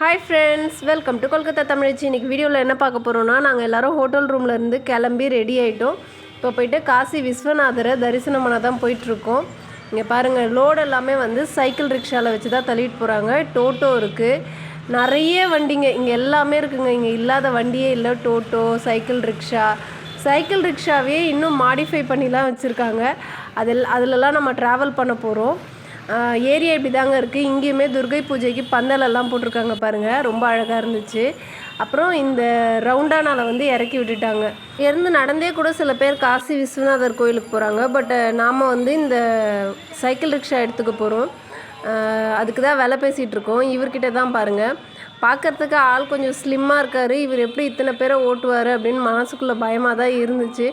Hi friends welcome to Kolkata தமிழ்ச்சி இன்றைக்கி வீடியோவில் என்ன பார்க்க போகிறோன்னா நாங்கள் எல்லோரும் ஹோட்டல் ரூம்லேருந்து இருந்து கிளம்பி ரெடி ஆகிட்டோம் இப்போ போயிட்டு காசி விஸ்வநாதரை தரிசனம் பண்ண தான் போயிட்டுருக்கோம். இங்கே பாருங்கள் லோடு எல்லாமே வந்து சைக்கிள் ரிக்ஷாவில் வச்சு தான் தள்ளிட்டு போகிறாங்க டோட்டோ இருக்குது நிறைய வண்டிங்க இங்கே எல்லாமே இருக்குங்க. இங்கே இல்லாத வண்டியே இல்லை டோட்டோ சைக்கிள் ரிக்ஷா சைக்கிள் ரிக்ஷாவே இன்னும் மாடிஃபை பண்ணிலாம் வச்சுருக்காங்க. அதில் அதிலலாம் நம்ம ட்ராவல் பண்ண போகிறோம் ஏரியா இப்படி தாங்க இருக்குது இங்கேயுமே துர்கை பூஜைக்கு பந்தலெல்லாம் போட்டிருக்காங்க பாருங்கள் ரொம்ப அழகாக இருந்துச்சு. அப்புறம் இந்த ரவுண்டானால வந்து இறக்கி விட்டுட்டாங்க. இருந்து நடந்தே கூட சில பேர் காசி விஸ்வநாதர் கோயிலுக்கு போகிறாங்க பட் நாம் வந்து இந்த சைக்கிள் ரிக்ஷா எடுத்துக்க போகிறோம் அதுக்கு தான் விலை பேசிகிட்டு இருக்கோம். இவர்கிட்ட தான் பாருங்கள் பார்க்கறதுக்கு ஆள் கொஞ்சம் ஸ்லிம்மாக இருக்கார். இவர் எப்படி இத்தனை பேரை ஓட்டுவார் அப்படின்னு மனசுக்குள்ளே பயமாக தான் இருந்துச்சு.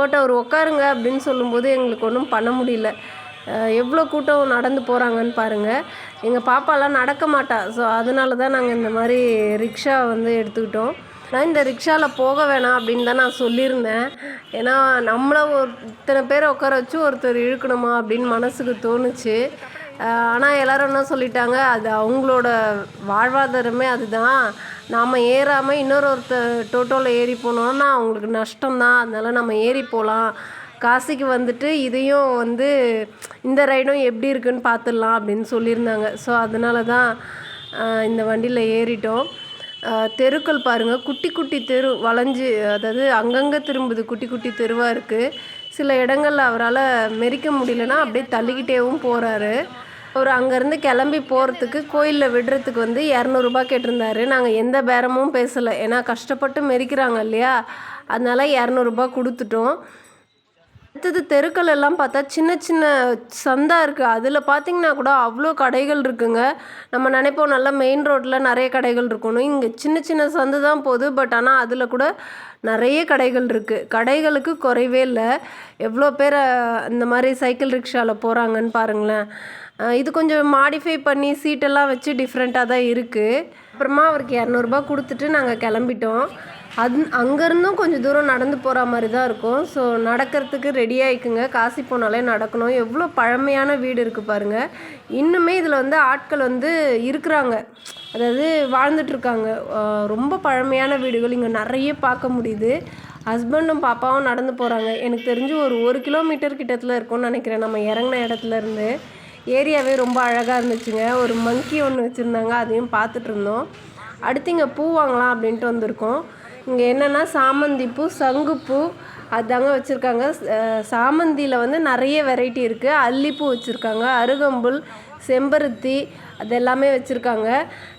பட் அவர் உட்காருங்க அப்படின்னு சொல்லும்போது எங்களுக்கு ஒன்றும் பண்ண முடியல. எவ்வளோ கூட்டம் நடந்து போகிறாங்கன்னு பாருங்கள் எங்கள் பாப்பாலாம் நடக்க மாட்டா. ஸோ அதனால தான் நாங்கள் இந்த மாதிரி ரிக்ஷா வந்து எடுத்துக்கிட்டோம். நான் இந்த ரிக்ஷாவில் போக வேணாம் அப்படின்னு தான் நான் சொல்லியிருந்தேன். ஏன்னா நம்மளை ஒரு இத்தனை பேரை உட்கார வச்சு ஒருத்தர் இழுக்கணுமா அப்படின்னு மனசுக்கு தோணுச்சு. ஆனால் எல்லோரும் என்ன சொல்லிட்டாங்க? அது அவங்களோட வாழ்வாதாரமே அதுதான். நாம் ஏறாமல் இன்னொரு ஒருத்தர் டோட்டோவில் ஏறி போனோம்னா அவங்களுக்கு நஷ்டம்தான். அதனால் நம்ம ஏறி போகலாம் காசிக்கு வந்துட்டு இதையும் வந்து இந்த ரைடும் எப்படி இருக்குன்னு பார்த்துடலாம் அப்படின்னு சொல்லியிருந்தாங்க. ஸோ அதனால தான் இந்த வண்டியில் ஏறிட்டோம். தெருக்கள் பாருங்கள் குட்டி குட்டி தெரு வளைஞ்சு அதாவது அங்கங்கே திரும்புது குட்டி குட்டி தெருவாக இருக்குது சில இடங்களில் அவரால் மெரிக்க முடியலன்னா அப்படியே தள்ளிக்கிட்டேவும் போகிறாரு அவர் அங்கேருந்து கிளம்பி போகிறதுக்கு கோயிலில் விடுறதுக்கு வந்து இரநூறுபா கேட்டிருந்தாரு. நாங்கள் எந்த பேரமும் பேசலை. ஏன்னா கஷ்டப்பட்டு மெரிக்கிறாங்க இல்லையா? அதனால இரநூறுபா கொடுத்துட்டோம். அடுத்தது தெருக்கள் எல்லாம் பார்த்தா சின்ன சின்ன சந்தா இருக்குது அதில் பார்த்தீங்கன்னா கூட அவ்வளோ கடைகள் இருக்குங்க. நம்ம நினைப்போம் நல்லா மெயின் ரோட்டில் நிறைய கடைகள் இருக்கணும். இங்கே சின்ன சின்ன சந்து தான் போகுது பட் ஆனால் அதில் கூட நிறைய கடைகள் இருக்குது கடைகளுக்கு குறைவே இல்லை. எவ்வளோ பேர் இந்த மாதிரி சைக்கிள் ரிக்ஷாவில் போகிறாங்கன்னு பாருங்களேன். இது கொஞ்சம் மாடிஃபை பண்ணி சீட்டெல்லாம் வச்சு டிஃப்ரெண்ட்டாக தான் இருக்குது அப்புறமா அவருக்கு இரநூறுபா கொடுத்துட்டு நாங்கள் கிளம்பிட்டோம். அது அங்கேருந்தும் கொஞ்சம் தூரம் நடந்து போகிற மாதிரி தான் இருக்கும். ஸோ நடக்கிறதுக்கு ரெடி ஆகிக்குங்க காசி போனாலே நடக்கணும். எவ்வளோ பழமையான வீடு இருக்குது பாருங்கள் இன்னுமே இதில் வந்து ஆட்கள் வந்து இருக்கிறாங்க. அதாவது வாழ்ந்துட்டுருக்காங்க. ரொம்ப பழமையான வீடுகள் இங்கே நிறைய பார்க்க முடியுது. ஹஸ்பண்டும் பாப்பாவும் நடந்து போகிறாங்க. எனக்கு தெரிஞ்சு ஒரு ஒரு கிலோமீட்டர் கிட்டத்தில் இருக்கும்னு நினைக்கிறேன். நம்ம இறங்கின இடத்துல இருந்து. ஏரியாவே ரொம்ப அழகாக இருந்துச்சுங்க. ஒரு மங்கி ஒன்று வச்சுருந்தாங்க. அதையும் பார்த்துட்டு இருந்தோம். அடுத்து இங்கே பூ வாங்கலாம் அப்படின்ட்டு வந்திருக்கோம். இங்கே என்னென்னா சாமந்திப்பூ சங்குப்பூ அதாங்க வச்சுருக்காங்க. சாமந்தியில் வந்து நிறைய வெரைட்டி இருக்குது அல்லிப்பூ வச்சுருக்காங்க அருகம்புல் செம்பருத்தி அது எல்லாமே வச்சுருக்காங்க.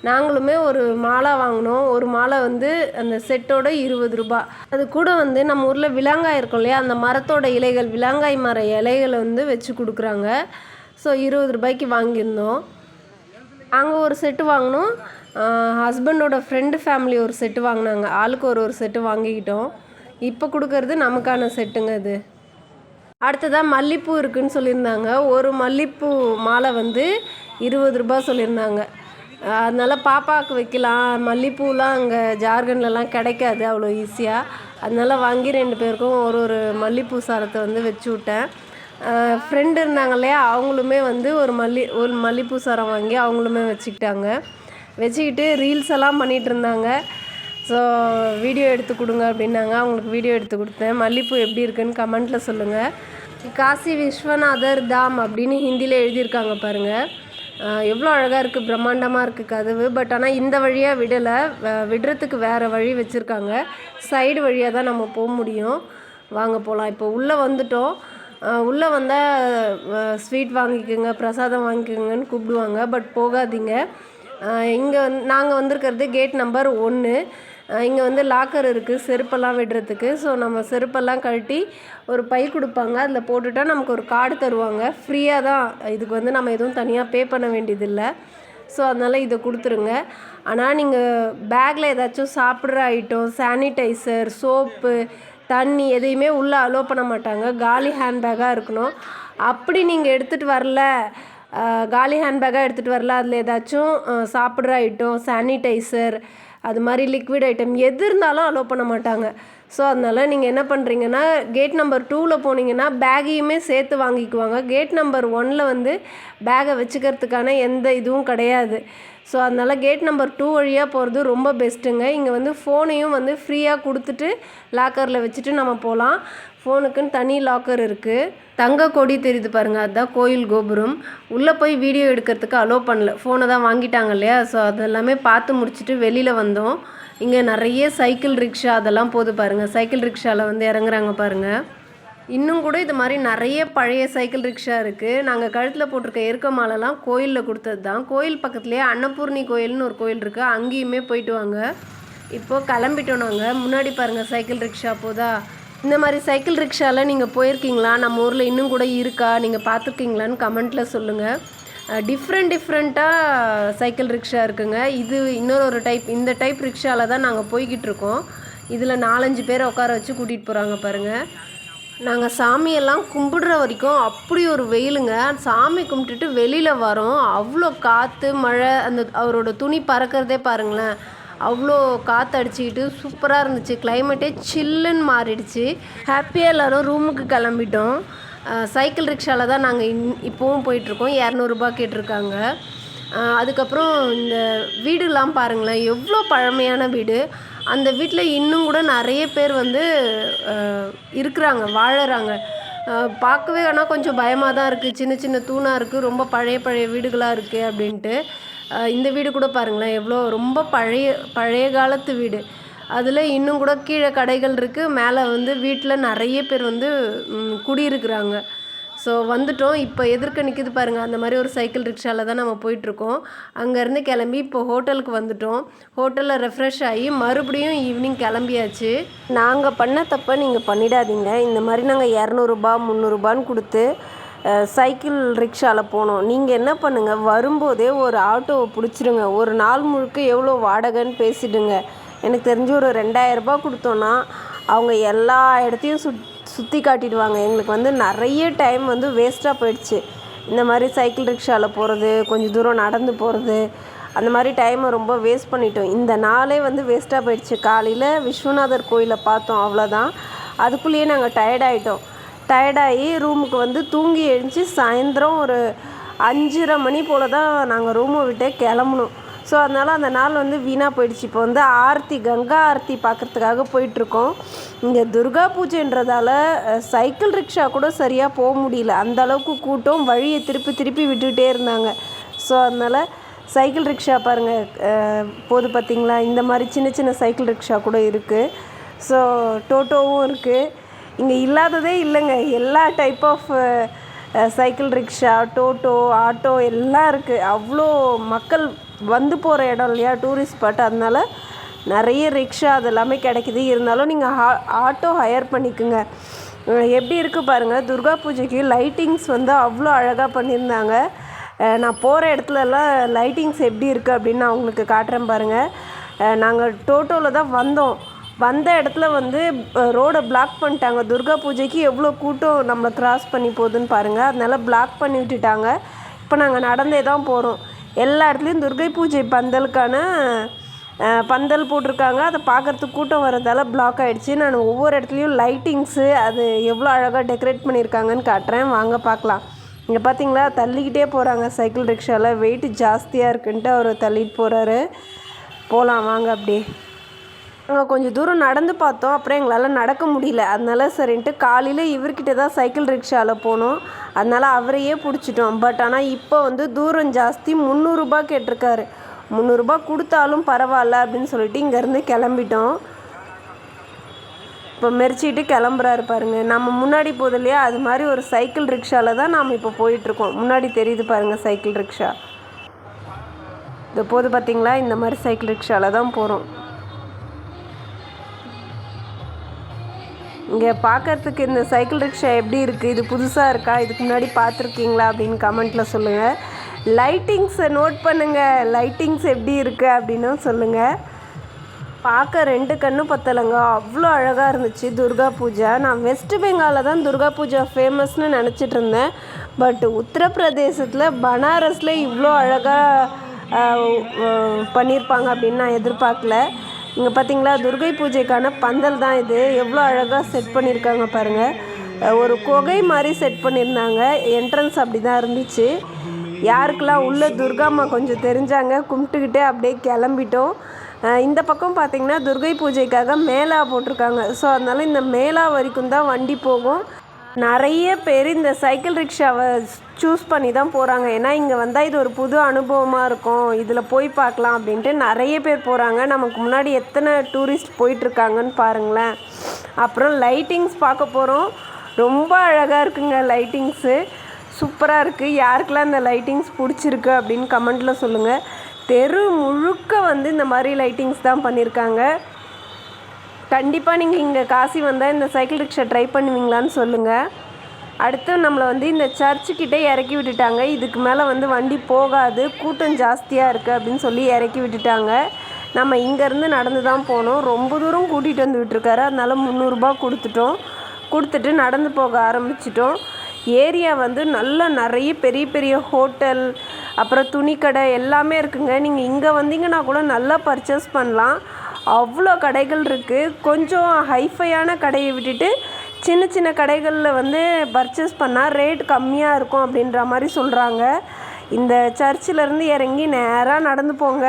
நாங்களுமே ஒரு மாலை வாங்கினோம். ஒரு மாலை வந்து அந்த செட்டோட இருபது ரூபாய் அது கூட வந்து நம்ம ஊரில் விலாங்காய் இருக்கும் இல்லையா? அந்த மரத்தோட இலைகள் விலாங்காய் மர இலைகளை வந்து வச்சு கொடுக்குறாங்க. ஸோ இருபது ரூபாய்க்கு வாங்கியிருந்தோம். அங்கே ஒரு செட்டு வாங்கினோம். ஹஸ்பண்டோட ஃப்ரெண்டு ஃபேமிலி ஒரு செட்டு வாங்கினாங்க. ஆளுக்கு ஒரு ஒரு செட்டு வாங்கிக்கிட்டோம். இப்போ கொடுக்கறது நமக்கான செட்டுங்க இது. அடுத்ததாக மல்லிப்பூ இருக்குதுன்னு சொல்லியிருந்தாங்க. ஒரு மல்லிப்பூ மாலை வந்து இருபது ரூபா சொல்லியிருந்தாங்க. அதனால் அதனால பாப்பாவுக்கு வைக்கலாம். மல்லிப்பூலாம் அங்கே ஜார்க்கண்ட்லலாம் கிடைக்காது அவ்வளோ ஈஸியாக அதனால வாங்கி ரெண்டு பேருக்கும் ஒரு ஒரு மல்லிப்பூ சாரத்தை வந்து வச்சு விட்டேன். ஃப்ரெண்டு இருந்தாங்க இல்லையா? அவங்களுமே வந்து ஒரு மல்லி ஒரு மல்லிப்பூ சாரம் வாங்கி அவங்களுமே வச்சுக்கிட்டாங்க. வச்சுக்கிட்டு ரீல்ஸ் எல்லாம் பண்ணிகிட்டு இருந்தாங்க ஸோ வீடியோ எடுத்து கொடுங்க அப்படின்னாங்க. அவங்களுக்கு வீடியோ எடுத்து கொடுத்தேன். மல்லிப்பூ எப்படி இருக்குன்னு கமெண்ட்டில் சொல்லுங்கள் காசி விஸ்வநாதர் தாம் அப்படின்னு ஹிந்தியில் எழுதியிருக்காங்க பாருங்கள் எவ்வளோ அழகாக இருக்குது பிரம்மாண்டமாக இருக்குது கதவு. பட் ஆனால் இந்த வழியாக விடலை. விடுறதுக்கு வேறு வழி வச்சுருக்காங்க. சைடு வழியாக தான் நம்ம போக முடியும். வாங்க போகலாம் இப்போ உள்ளே வந்துட்டோம். உள்ளே வந்தால் ஸ்வீட் வாங்கிக்கோங்க பிரசாதம் வாங்கிக்கோங்கன்னு கூப்பிடுவாங்க. பட் போகாதீங்க. இங்கே வந் நாங்கள் வந்திருக்கிறது கேட் நம்பர் ஒன்று இங்கே வந்து லாக்கர் இருக்குது செருப்பெல்லாம் விடுறதுக்கு. ஸோ நம்ம செருப்பெல்லாம் கழட்டி ஒரு பை கொடுப்பாங்க. அதில் போட்டுட்டா நமக்கு ஒரு கார்டு தருவாங்க. ஃப்ரீயாக தான். இதுக்கு வந்து நம்ம எதுவும் தனியாக பே பண்ண வேண்டியதில்லை. ஸோ அதனால் இதை கொடுத்துருங்க. ஆனால் நீங்கள் பேக்கில் ஏதாச்சும் சாப்பிட்ற ஐட்டம் சானிடைசர் சோப்பு தண்ணி எதையுமே உள்ளே அலோவ் பண்ண மாட்டாங்க. காலி ஹேண்ட்பேக்காக இருக்கணும். அப்படி நீங்கள் எடுத்துகிட்டு வரல. காலி ஹேண்ட்பேக்காக எடுத்துகிட்டு வரல அதில் ஏதாச்சும் சாப்பிட்ற ஐட்டம் சானிடைசர் அது மாதிரி லிக்விட் ஐட்டம் எது இருந்தாலும் அலோவ் பண்ண மாட்டாங்க. ஸோ அதனால் நீங்கள் என்ன பண்ணுறீங்கன்னா கேட் நம்பர் டூவில் போனீங்கன்னா பேகையுமே சேர்த்து வாங்கிக்குவாங்க. கேட் நம்பர் ஒனில் வந்து பேகை வச்சுக்கிறதுக்கான எந்த இதுவும் கிடையாது. ஸோ அதனால் கேட் நம்பர் டூ வழியாக போகிறது ரொம்ப பெஸ்ட்டுங்க இங்கே வந்து ஃபோனையும் வந்து ஃப்ரீயாக கொடுத்துட்டு லாக்கரில் வச்சுட்டு நம்ம போகலாம் ஃபோனுக்குன்னு தனி லாக்கர் இருக்குது தங்க கொடி தெரியுது பாருங்கள் அதுதான் கோயில் கோபுரம். உள்ளே போய் வீடியோ எடுக்கிறதுக்கு அலோவ் பண்ணல. ஃபோனை தான் வாங்கிட்டாங்க இல்லையா? ஸோ அதெல்லாமே பார்த்து முடிச்சுட்டு வெளியில் வந்தோம். இங்கே நிறைய சைக்கிள் ரிக்ஷா அதெல்லாம் போது பாருங்கள் சைக்கிள் ரிக்ஷாவில் வந்து இறங்குறாங்க பாருங்கள் இன்னும் கூட இது மாதிரி நிறைய பழைய சைக்கிள் ரிக்ஷா இருக்குது நாங்கள் கழுத்தில் போட்டிருக்க எருக்க மாலைலாம் கோயிலில் கொடுத்தது தான். கோயில் பக்கத்துலேயே அன்னபூர்ணி கோயில்னு ஒரு கோயில் இருக்குது அங்கேயுமே போயிட்டு வாங்க. இப்போது கிளம்பிட்டோம் நாங்கள் முன்னாடி பாருங்கள் சைக்கிள் ரிக்ஷா போதா? இந்த மாதிரி சைக்கிள் ரிக்ஷாவில் நீங்கள் போயிருக்கீங்களா? நம்ம ஊரில் இன்னும் கூட இருக்கா? நீங்கள் பார்த்துருக்கீங்களான்னு கமெண்ட்டில் சொல்லுங்கள் டிஃப்ரெண்ட் டிஃப்ரெண்ட்டாக சைக்கிள் ரிக்ஷா இருக்குங்க. இது இன்னொரு ஒரு டைப் இந்த டைப் ரிக்ஷாவில் தான் நாங்கள் போய்கிட்டு இருக்கோம். இதில் நாலஞ்சு பேரை உட்கார வச்சு கூட்டிகிட்டு போகிறாங்க பாருங்கள் நாங்கள் சாமியெல்லாம் கும்பிடுற வரைக்கும் அப்படி ஒரு வெயிலுங்க. சாமி கும்பிட்டுட்டு வெளியில் வரோம். அவ்வளோ காற்று மழை அந்த அவரோட துணி பறக்கிறதே பாருங்களேன். அவ்வளோ காற்று அடிச்சுக்கிட்டு சூப்பராக இருந்துச்சு கிளைமேட்டே சில்லுன்னு மாறிடுச்சு. ஹாப்பியாக எல்லோரும் ரூமுக்கு கிளம்பிட்டோம். சைக்கிள் ரிக்ஷாவில் தான் நாங்கள் இன் இப்போவும் போயிட்டுருக்கோம். இரநூறுபா கேட்டிருக்காங்க. அதுக்கப்புறம் இந்த வீடுலாம் பாருங்களேன். எவ்வளோ பழமையான வீடு. அந்த வீட்டில் இன்னும் கூட நிறைய பேர் வந்து இருக்கிறாங்க வாழறாங்க. பார்க்கவே ஆனால் கொஞ்சம் பயமாக தான் இருக்குது சின்ன சின்ன தூணாக இருக்குது ரொம்ப பழைய பழைய வீடுகளாக இருக்குது அப்படின்ட்டு. இந்த வீடு கூட பாருங்களேன் எவ்வளோ ரொம்ப பழைய பழைய காலத்து வீடு. அதில் இன்னும் கூட கீழே கடைகள் இருக்குது மேலே வந்து வீட்டில் நிறைய பேர் வந்து குடியிருக்கிறாங்க. ஸோ வந்துட்டோம். இப்போ எதிர்க்க நிற்கிது பாருங்கள் அந்த மாதிரி ஒரு சைக்கிள் ரிக்ஷாவில் தான் நம்ம போயிட்டுருக்கோம். அங்கேருந்து கிளம்பி இப்போ ஹோட்டலுக்கு வந்துட்டோம். ஹோட்டலில் ரெஃப்ரெஷ் ஆகி மறுபடியும் ஈவினிங் கிளம்பியாச்சு. நாங்கள் பண்ண தப்பை நீங்கள் பண்ணிடாதீங்க. இந்த மாதிரி நாங்கள் இரநூறுபா முந்நூறுபான்னு கொடுத்து சைக்கிள் ரிக்ஷாவில் போனோம். நீங்கள் என்ன பண்ணுங்கள் வரும்போதே ஒரு ஆட்டோவை பிடிச்சிருங்க. ஒரு நாள் முழுக்க எவ்வளோ வாடகைன்னு பேசிடுங்க. எனக்கு தெரிஞ்சு ஒரு ரெண்டாயிரரூபா கொடுத்தோன்னா அவங்க எல்லா இடத்தையும் சுத் சுற்றி காட்டிடுவாங்க. எங்களுக்கு வந்து நிறைய டைம் வந்து வேஸ்ட்டாக போயிடுச்சு. இந்த மாதிரி சைக்கிள் ரிக்ஷாவில் போகிறது கொஞ்சம் தூரம் நடந்து போகிறது அந்த மாதிரி டைமை ரொம்ப வேஸ்ட் பண்ணிட்டோம். இந்த நாளே வந்து வேஸ்ட்டாக போயிடுச்சு. காலையில் விஸ்வநாதர் கோயிலை பார்த்தோம் அவ்வளோதான் அதுக்குள்ளேயே நாங்கள் டயர்ட் ஆகிட்டோம் டயர்டாகி ரூமுக்கு வந்து தூங்கி எழுந்துச்சி. சாயந்தரம் ஒரு அஞ்சரை மணி போல் தான் நாங்கள் ரூமை விட்டே கிளம்புனோம். ஸோ அதனால் அந்த நாள் வந்து வீணாக போயிடுச்சு. இப்போ வந்து ஆர்த்தி கங்கா ஆர்த்தி பார்க்குறதுக்காக போயிட்டுருக்கோம். இங்கே துர்கா பூஜைன்றதால சைக்கிள் ரிக்ஷா கூட சரியாக போக முடியல. அந்த அளவுக்கு கூட்டம் வழியை திருப்பி திருப்பி விட்டுக்கிட்டே இருந்தாங்க. ஸோ அதனால் சைக்கிள் ரிக்ஷா பாருங்கள் போது பார்த்திங்களா இந்த மாதிரி சின்ன சின்ன சைக்கிள் ரிக்ஷா கூட இருக்குது ஸோ டோட்டோவும் இருக்குது இங்கே இல்லாததே இல்லைங்க. எல்லா type of cycle rickshaw toto auto எல்லாம் இருக்குது அவ்வளோ மக்கள் வந்து போகிற இடம் இல்லையா டூரிஸ்ட் ஸ்பாட் அதனால நிறைய ரிக்ஷா அது எல்லாமே கிடைக்குது. இருந்தாலும் நீங்கள் ஹா ஆட்டோ ஹையர் பண்ணிக்கோங்க. எப்படி இருக்குது பாருங்கள் துர்கா பூஜைக்கு லைட்டிங்ஸ் வந்து அவ்வளோ அழகாக பண்ணியிருந்தாங்க. நான் போகிற இடத்துலலாம் லைட்டிங்ஸ் எப்படி இருக்குது அப்படின்னு நான் உங்களுக்கு காட்டுறேன் பாருங்கள் நாங்கள் டோட்டோவில் தான் வந்தோம். வந்த இடத்துல வந்து ரோடை பிளாக் பண்ணிட்டாங்க. துர்கா பூஜைக்கு எவ்வளோ கூட்டம் நம்மளை கிராஸ் பண்ணி போகுதுன்னு பாருங்கள் அதனால் பிளாக் பண்ணி விட்டுட்டாங்க. இப்போ நாங்கள் நடந்தே தான் போகிறோம் எல்லா இடத்துலையும் துர்கை பூஜை பந்தலுக்கான பந்தல் போட்டிருக்காங்க. அதை பார்க்குறதுக்கு கூட்டம் வரதால பிளாக் ஆகிடுச்சு நான் ஒவ்வொரு இடத்துலையும் லைட்டிங்ஸு அது எவ்வளோ அழகாக டெக்கரேட் பண்ணியிருக்காங்கன்னு காட்டுறேன். வாங்க பார்க்கலாம் இங்கே பார்த்தீங்களா தள்ளிக்கிட்டே போகிறாங்க சைக்கிள் ரிக்ஷாவில் வெயிட் ஜாஸ்தியாக இருக்குன்ட்டு அவர் தள்ளிட்டு போகிறாரு போகலாம் வாங்க அப்படியே. நாங்கள் கொஞ்சம் தூரம் நடந்து பார்த்தோம். அப்புறம் எங்களால் நடக்க முடியல. அதனால சரின்ட்டு காலையில் இவர்கிட்ட தான் சைக்கிள் ரிக்ஷாவில் போனோம். அதனால் அவரையே பிடிச்சிட்டோம். பட் ஆனால் இப்போ வந்து தூரம் ஜாஸ்தி. முந்நூறுரூபா கேட்டிருக்காரு. முந்நூறுரூபா கொடுத்தாலும் பரவாயில்ல அப்படின்னு சொல்லிட்டு இங்கேருந்து கிளம்பிட்டோம். இப்போ மெரிச்சிட்டு கிளம்புறாரு பாருங்க. நம்ம முன்னாடி போகுது இல்லையா? அது மாதிரி ஒரு சைக்கிள் ரிக்ஷாவில் தான் நாம் இப்போ போயிட்டுருக்கோம். முன்னாடி தெரியுது பாருங்கள் சைக்கிள் ரிக்ஷா. இந்த போது பார்த்தீங்களா? இந்த மாதிரி சைக்கிள் ரிக்ஷாவில் தான் போகிறோம் இங்கே பார்க்கறதுக்கு இந்த சைக்கிள் ரிக்ஷா எப்படி இருக்குது இது புதுசாக இருக்கா? இதுக்கு முன்னாடி பார்த்துருக்கீங்களா அப்படின்னு கமெண்ட்டில் சொல்லுங்கள் லைட்டிங்ஸை நோட் பண்ணுங்கள் லைட்டிங்ஸ் எப்படி இருக்குது அப்படின்னும் சொல்லுங்கள் பார்க்க ரெண்டு கண்ணும் பத்தலைங்க. அவ்வளோ அழகாக இருந்துச்சு துர்கா பூஜை. நான் வெஸ்ட் பெங்காலில் தான் துர்கா பூஜா ஃபேமஸ்னு நினச்சிட்டு இருந்தேன். பட் உத்தரப்பிரதேசத்தில் பனாரஸில் இவ்வளோ அழகாக பண்ணியிருப்பாங்க அப்படின்னு நான் எதிர்பார்க்கல. இங்கே பார்த்தீங்களா துர்கை பூஜைக்கான பந்தல் தான் இது. எவ்வளோ அழகாக செட் பண்ணியிருக்காங்க பாருங்கள் ஒரு குகை மாதிரி செட் பண்ணியிருந்தாங்க என்ட்ரன்ஸ் அப்படி தான் இருந்துச்சு. யாருக்கெல்லாம் உள்ளே துர்காம்மா கொஞ்சம் தெரிஞ்சாங்க. கும்பிட்டுக்கிட்டே அப்படியே கிளம்பிட்டோம். இந்த பக்கம் பார்த்தீங்கன்னா துர்கை பூஜைக்காக மேளா போட்டிருக்காங்க. ஸோ அதனால் இந்த மேளா வரைக்கும் தான் வண்டி போகும். நிறைய பேர் இந்த சைக்கிள் ரிக்ஷாவை சூஸ் பண்ணி தான் போகிறாங்க ஏன்னா இங்கே வந்தால் இது ஒரு புது அனுபவமாக இருக்கும். இதில் போய் பார்க்கலாம் அப்படின்ட்டு நிறைய பேர் போகிறாங்க நமக்கு முன்னாடி எத்தனை டூரிஸ்ட் போயிட்டுருக்காங்கன்னு பாருங்களேன். அப்புறம் லைட்டிங்ஸ் பார்க்க போகிறோம் ரொம்ப அழகாக இருக்குங்க லைட்டிங்ஸு சூப்பராக இருக்குது யாருக்கெல்லாம் இந்த லைட்டிங்ஸ் பிடிச்சிருக்கு அப்படின்னு கமெண்ட்டில் சொல்லுங்கள் தெரு முழுக்க வந்து இந்த மாதிரி லைட்டிங்ஸ் தான் பண்ணியிருக்காங்க. கண்டிப்பாக நீங்கள் இங்கே காசி வந்தால் இந்த சைக்கிள் ரிக்ஷா ட்ரை பண்ணுவீங்களான்னு சொல்லுங்கள் அடுத்து நம்மளை வந்து இந்த சர்ச்சுக்கிட்டே இறக்கி விட்டுட்டாங்க. இதுக்கு மேலே வந்து வண்டி போகாது கூட்டம் ஜாஸ்தியாக இருக்குது அப்படின்னு சொல்லி இறக்கி விட்டுட்டாங்க. நம்ம இங்கேருந்து நடந்து தான் போனோம். ரொம்ப தூரம் கூட்டிகிட்டு வந்து விட்டுருக்காரு. அதனால முந்நூறுரூபா கொடுத்துட்டோம். கொடுத்துட்டு நடந்து போக ஆரம்பிச்சிட்டோம். ஏரியா வந்து நல்லா நிறைய பெரிய பெரிய ஹோட்டல் அப்புறம் துணிக்கடை எல்லாமே இருக்குங்க. நீங்கள் இங்கே வந்தீங்கன்னா கூட நல்லா பர்ச்சேஸ் பண்ணலாம். அவ்வளோ கடைகள் இருக்குது கொஞ்சம் ஹைஃபையான கடையை விட்டுட்டு சின்ன சின்ன கடைகளில் வந்து பர்ச்சேஸ் பண்ணால் ரேட் கம்மியாக இருக்கும் அப்படின்ற மாதிரி சொல்கிறாங்க இந்த சர்ச்சிலேருந்து இறங்கி நேராக நடந்து போங்க.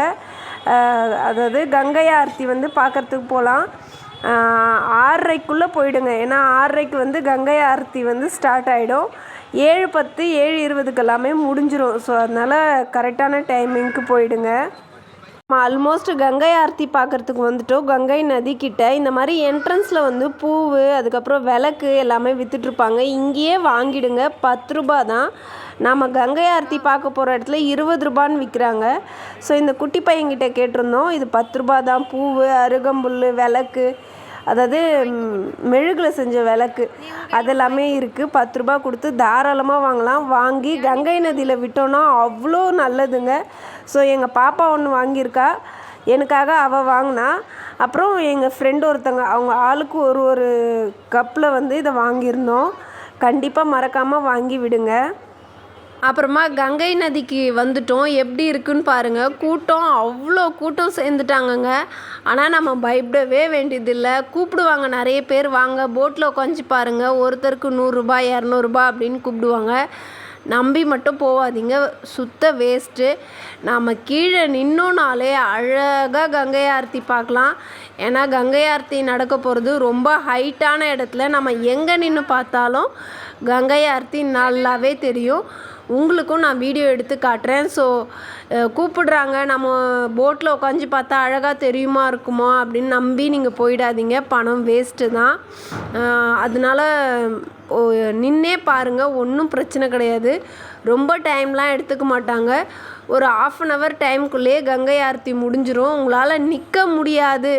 அதாவது கங்கை ஆரத்தி வந்து பார்க்கறதுக்கு போகலாம் ஆறரைக்குள்ளே போயிடுங்க. ஏன்னா ஆறரைக்கு வந்து கங்கை ஆரத்தி வந்து ஸ்டார்ட் ஆகிடும் ஏழு பத்து ஏழு இருபதுக்கு எல்லாமே முடிஞ்சிடும் ஸோ அதனால் கரெக்டான டைமிங்க்கு போயிடுங்க. நம்ம ஆல்மோஸ்ட் கங்கை ஆரத்தி பார்க்குறதுக்கு வந்துட்டோம் கங்கை நதி கிட்ட. இந்த மாதிரி என்ட்ரன்ஸில் வந்து பூவு அதுக்கப்புறம் விளக்கு எல்லாமே விற்றுட்ருப்பாங்க இங்கேயே வாங்கிடுங்க. பத்து ரூபா தான். நாம் கங்கை ஆரத்தி பார்க்க போகிற இடத்துல இருபது ரூபான்னு விற்கிறாங்க ஸோ இந்த குட்டி பையன்கிட்ட கேட்டிருந்தோம். இது பத்து ரூபா தான். பூவு அருகம்புல் விளக்கு. அதாவது மெழுகில் செஞ்ச விளக்கு. அதெல்லாமே இருக்குது பத்து ரூபா கொடுத்து தாராளமாக வாங்கலாம். வாங்கி கங்கை நதியில் விட்டோன்னா அவ்வளோ நல்லதுங்க. ஸோ எங்கள் பாப்பா ஒன்று வாங்கியிருக்கா. எனக்காக அவள் வாங்கினா. அப்புறம் எங்கள் ஃப்ரெண்டு ஒருத்தங்க அவங்க ஆளுக்கு ஒரு ஒரு கப்பில் வந்து இதை வாங்கியிருந்தோம். கண்டிப்பாக மறக்காமல் வாங்கி விடுங்க. அப்புறமா கங்கை நதிக்கு வந்துட்டோம். எப்படி இருக்குன்னு பாருங்கள் கூட்டம் அவ்வளோ கூட்டம் சேர்ந்துட்டாங்கங்க. ஆனால் நம்ம பயப்படவே வேண்டியதில்லை. கூப்பிடுவாங்க நிறைய பேர். வாங்க போட்டில் உட்காந்து பாருங்கள் ஒருத்தருக்கு நூறுரூபா இரநூறுபா அப்படின்னு கூப்பிடுவாங்க. நம்பி மட்டும் போகாதீங்க சுத்த வேஸ்ட்டு நாம் கீழே நின்னோனாலே அழகாக கங்கை ஆர்த்தி பார்க்கலாம். ஏன்னா கங்கை ஆரத்தி நடக்க போகிறது ரொம்ப ஹைட்டான இடத்துல. நம்ம எங்கே நின்று பார்த்தாலும் கங்கை ஆர்த்தி நல்லாவே தெரியும். உங்களுக்கும் நான் வீடியோ எடுத்து காட்டுறேன். ஸோ கூப்பிடுறாங்க. நம்ம போட்டில் உட்காந்து பார்த்தா அழகாக தெரியுமா இருக்குமா அப்படின்னு நம்பி நீங்கள் போயிடாதீங்க. பணம் வேஸ்ட்டு தான். அதனால் அதனால நின்னே பாருங்கள் ஒன்றும் பிரச்சனை கிடையாது. ரொம்ப டைம்லாம் எடுத்துக்க மாட்டாங்க. ஒரு ஆஃப் அன் ஹவர் டைம்குள்ளேயே கங்கை ஆர்த்தி முடிஞ்சிரும். உங்களால் நிற்க முடியாது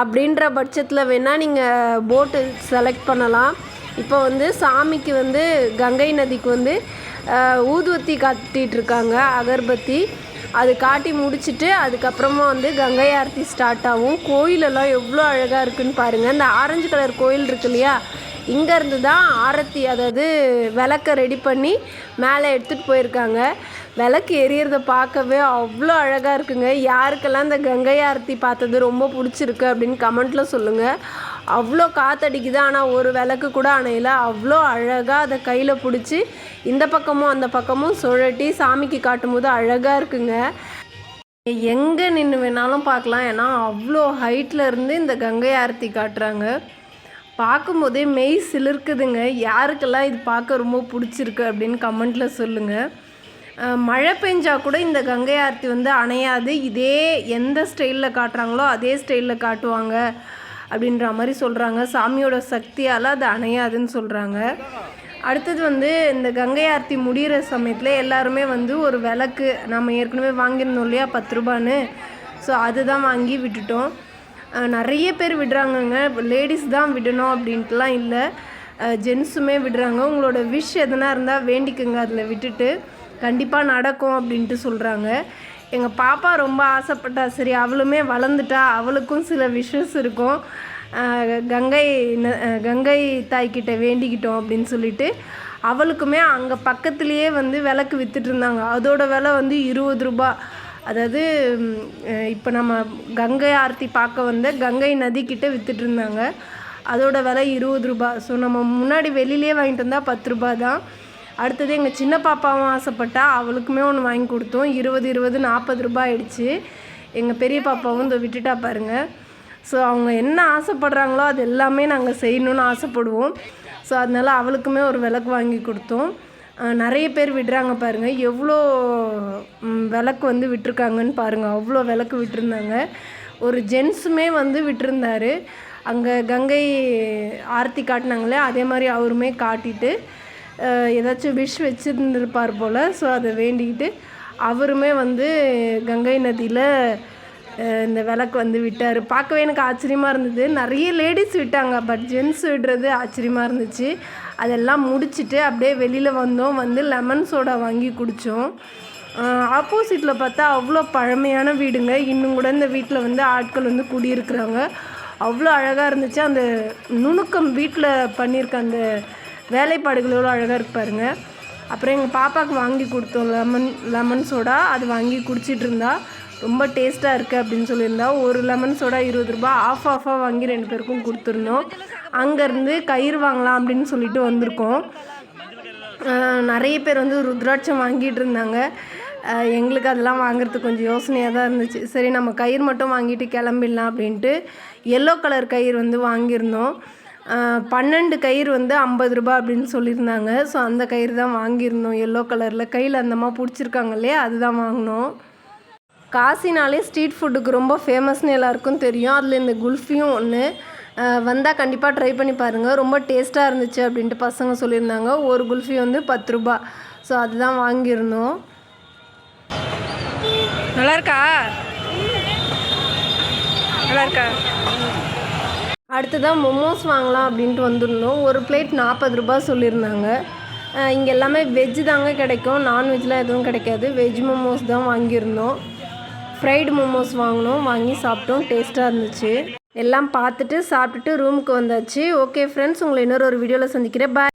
அப்படின்ற பட்சத்தில் வேணால் நீங்கள் போட்டு செலக்ட் பண்ணலாம். இப்போ வந்து சாமிக்கு வந்து கங்கை நதிக்கு வந்து ஊதுவத்தி காட்டிகிட்டு இருக்காங்க அகர்பத்தி. அது காட்டி முடிச்சுட்டு அதுக்கப்புறமா வந்து கங்கை ஆரத்தி ஸ்டார்ட் ஆகும். கோயிலெல்லாம் எவ்வளோ அழகாக இருக்குன்னு பாருங்கள் இந்த ஆரஞ்சு கலர் கோயில் இருக்கு இல்லையா? இங்கேருந்து தான் ஆரத்தி அதாவது விளக்க ரெடி பண்ணி மேலே எடுத்துகிட்டு போயிருக்காங்க. விளக்கு எரியறத பார்க்கவே அவ்வளோ அழகாக இருக்குங்க. யாருக்கெல்லாம் இந்த கங்கை ஆரத்தி பார்த்தது ரொம்ப பிடிச்சிருக்கு அப்படின்னு கமெண்ட்டில் சொல்லுங்கள் அவ்வளோ காத்தடிக்குது ஆனால் ஒரு விளக்கு கூட அணையில. அவ்வளோ அழகாக அதை கையில் பிடிச்சி இந்த பக்கமும் அந்த பக்கமும் சுழட்டி சாமிக்கு காட்டும் போது அழகாக இருக்குங்க. எங்கே நின்று வேணாலும் பார்க்கலாம். ஏன்னா அவ்வளோ ஹைட்டில் இருந்து இந்த கங்கை ஆரத்தி காட்டுறாங்க. பார்க்கும்போதே மெய் சிலிர்க்குதுங்க. யாருக்கெல்லாம் இது பார்க்க ரொம்ப பிடிச்சிருக்கு அப்படின்னு கமெண்ட்டில் சொல்லுங்கள் மழை பெஞ்சால் கூட இந்த கங்கை ஆர்த்தி வந்து அணையாது. இதே எந்த ஸ்டைலில் காட்டுறாங்களோ அதே ஸ்டைலில் காட்டுவாங்க. அப்படின்ற மாதிரி சொல்கிறாங்க சாமியோட சக்தியால் அது அணையாதுன்னு சொல்கிறாங்க அடுத்தது வந்து இந்த கங்கை ஆர்த்தி முடிகிற சமயத்தில் எல்லாருமே வந்து ஒரு விளக்கு நம்ம ஏற்கனவே வாங்கியிருந்தோம் இல்லையா பத்து ரூபான்னு. ஸோ அதுதான் வாங்கி விட்டுட்டோம். நிறைய பேர் விடுறாங்கங்க. லேடிஸ் தான் விடணும் அப்படின்ட்டுலாம் இல்லை. ஜென்ஸுமே விடுறாங்க. உங்களோட விஷ் எதனா இருந்தால் வேண்டிக்குங்க அதில் விட்டுட்டு. கண்டிப்பாக நடக்கும் அப்படின்ட்டு சொல்கிறாங்க எங்கள் பாப்பா ரொம்ப ஆசைப்பட்டா சரி அவளுமே வளர்ந்துட்டா அவளுக்கும் சில விஷஸ் இருக்கும். கங்கை ந- கங்கை தாய்கிட்ட வேண்டிக்கிட்டோம் அப்படின்னு சொல்லிட்டு அவளுக்குமே அங்கே பக்கத்துலேயே வந்து விளக்கு வித்துட்டு இருந்தாங்க. அதோட விலை வந்து இருபது ரூபா. அதாவது இப்போ நம்ம கங்கை ஆர்த்தி பார்க்க வந்த கங்கை நதிக்கிட்ட வித்துட்டு இருந்தாங்க. அதோட விலை இருபது ரூபா. ஸோ நம்ம முன்னாடி வெளியிலே வாங்கிட்டு வந்தால் பத்து ரூபா தான். அடுத்தது எங்கள் சின்ன பாப்பாவும் ஆசைப்பட்டா அவளுக்குமே ஒன்று வாங்கி கொடுத்தோம். இருபது இருபது நாற்பது ரூபாய் ஆயிடுச்சு. எங்கள் பெரிய பாப்பாவும் இந்த விட்டுட்டா பாருங்கள் ஸோ அவங்க என்ன ஆசைப்படுறாங்களோ அது எல்லாமே நாங்கள் செய்யணும்னு ஆசைப்படுவோம். ஸோ அதனால அவளுக்குமே ஒரு விளக்கு வாங்கி கொடுத்தோம். நிறைய பேர் விடுறாங்க பாருங்கள் எவ்வளோ விளக்கு வந்து விட்டுருக்காங்கன்னு பாருங்கள் அவ்வளோ விளக்கு விட்டுருந்தாங்க. ஒரு ஜென்ஸுமே வந்து விட்டுருந்தாரு. அங்கே கங்கை ஆர்த்தி காட்டினாங்களே அதே மாதிரி அவருமே காட்டிட்டு ஏதாச்சும் விஷ் வச்சுருந்துருப்பார் போல். ஸோ அதை வேண்டிக்கிட்டு அவருமே வந்து கங்கை நதியில் இந்த விளக்கு வந்து விட்டார். பார்க்கவே எனக்கு ஆச்சரியமாக இருந்தது. நிறைய லேடிஸ் விட்டாங்க பட் ஜென்ஸ் விடுறது ஆச்சரியமாக இருந்துச்சு. அதெல்லாம் முடிச்சுட்டு அப்படியே வெளியில் வந்தோம். வந்து லெமன் சோடா வாங்கி குடித்தோம் ஆப்போசிட்டில் பார்த்தா அவ்வளோ பழமையான வீடுங்க. இன்னும் கூட இந்த வீட்டில் வந்து ஆட்கள் வந்து குடியிருக்கிறாங்க. அவ்வளோ அழகாக இருந்துச்சு. அந்த நுணுக்கம் வீட்டில் பண்ணியிருக்க அந்த வேலைப்பாடுகள் எவ்வளோ அழகாக இருக்கு அப்புறம் எங்கள் பாப்பாவுக்கு வாங்கி கொடுத்தோம் லெமன் லெமன் சோடா. அது வாங்கி குடிச்சிட்டு இருந்தா ரொம்ப டேஸ்ட்டாக இருக்குது அப்படின்னு சொல்லியிருந்தா. ஒரு லெமன் சோடா இருபது ரூபாய் ஆஃப் ஆஃபாக வாங்கி ரெண்டு பேருக்கும் கொடுத்துருந்தோம். அங்கேருந்து கயிறு வாங்கலாம் அப்படின்னு சொல்லிட்டு வந்திருக்கோம். நிறைய பேர் வந்து ருத்ராட்சம் வாங்கிட்டு இருந்தாங்க. எங்களுக்கு அதெல்லாம் வாங்குறதுக்கு கொஞ்சம் யோசனையாக தான் இருந்துச்சு. சரி நம்ம கயிறு மட்டும் வாங்கிட்டு கிளம்பிடலாம் அப்படின்ட்டு எல்லோ கலர் கயிறு வந்து வாங்கியிருந்தோம். பன்னெண்டு கயிறு வந்து ஐம்பது ரூபாய் அப்படின்னு சொல்லியிருந்தாங்க. ஸோ அந்த கயிறு தான் வாங்கியிருந்தோம். எல்லோ கலரில் கையில் அந்தமாக பிடிச்சிருக்காங்க இல்லையா? அதுதான் வாங்கினோம். காசினாலே ஸ்ட்ரீட் ஃபுட்டுக்கு ரொம்ப ஃபேமஸ்னு எல்லாருக்கும் தெரியும். அதில் இந்த குல்ஃபியும் ஒன்று வந்தால் கண்டிப்பாக ட்ரை பண்ணி பாருங்கள் ரொம்ப டேஸ்ட்டாக இருந்துச்சு அப்படின்ட்டு பசங்க சொல்லியிருந்தாங்க. ஒரு குல்ஃபி வந்து பத்து ரூபா. ஸோ அதுதான் வாங்கியிருந்தோம். நல்லா இருக்கா நல்லா இருக்கா அடுத்ததான் மொமோஸ் வாங்கலாம் அப்படின்ட்டு வந்திருந்தோம். ஒரு பிளேட் நாற்பது ரூபாய் சொல்லியிருந்தாங்க. இங்கே எல்லாமே வெஜ்ஜு தாங்க கிடைக்கும். நான்வெஜ்லாம் எதுவும் கிடைக்காது. வெஜ் மோமோஸ் தான் வாங்கியிருந்தோம். ஃப்ரைடு மோமோஸ் வாங்கினோம். வாங்கி சாப்பிட்டோம். டேஸ்ட்டாக இருந்துச்சு. எல்லாம் பார்த்துட்டு சாப்பிட்டுட்டு ரூமுக்கு வந்தாச்சு. ஓகே ஃப்ரெண்ட்ஸ் உங்களை இன்னொரு ஒரு வீடியோவில் சந்திக்கிறேன். பாய்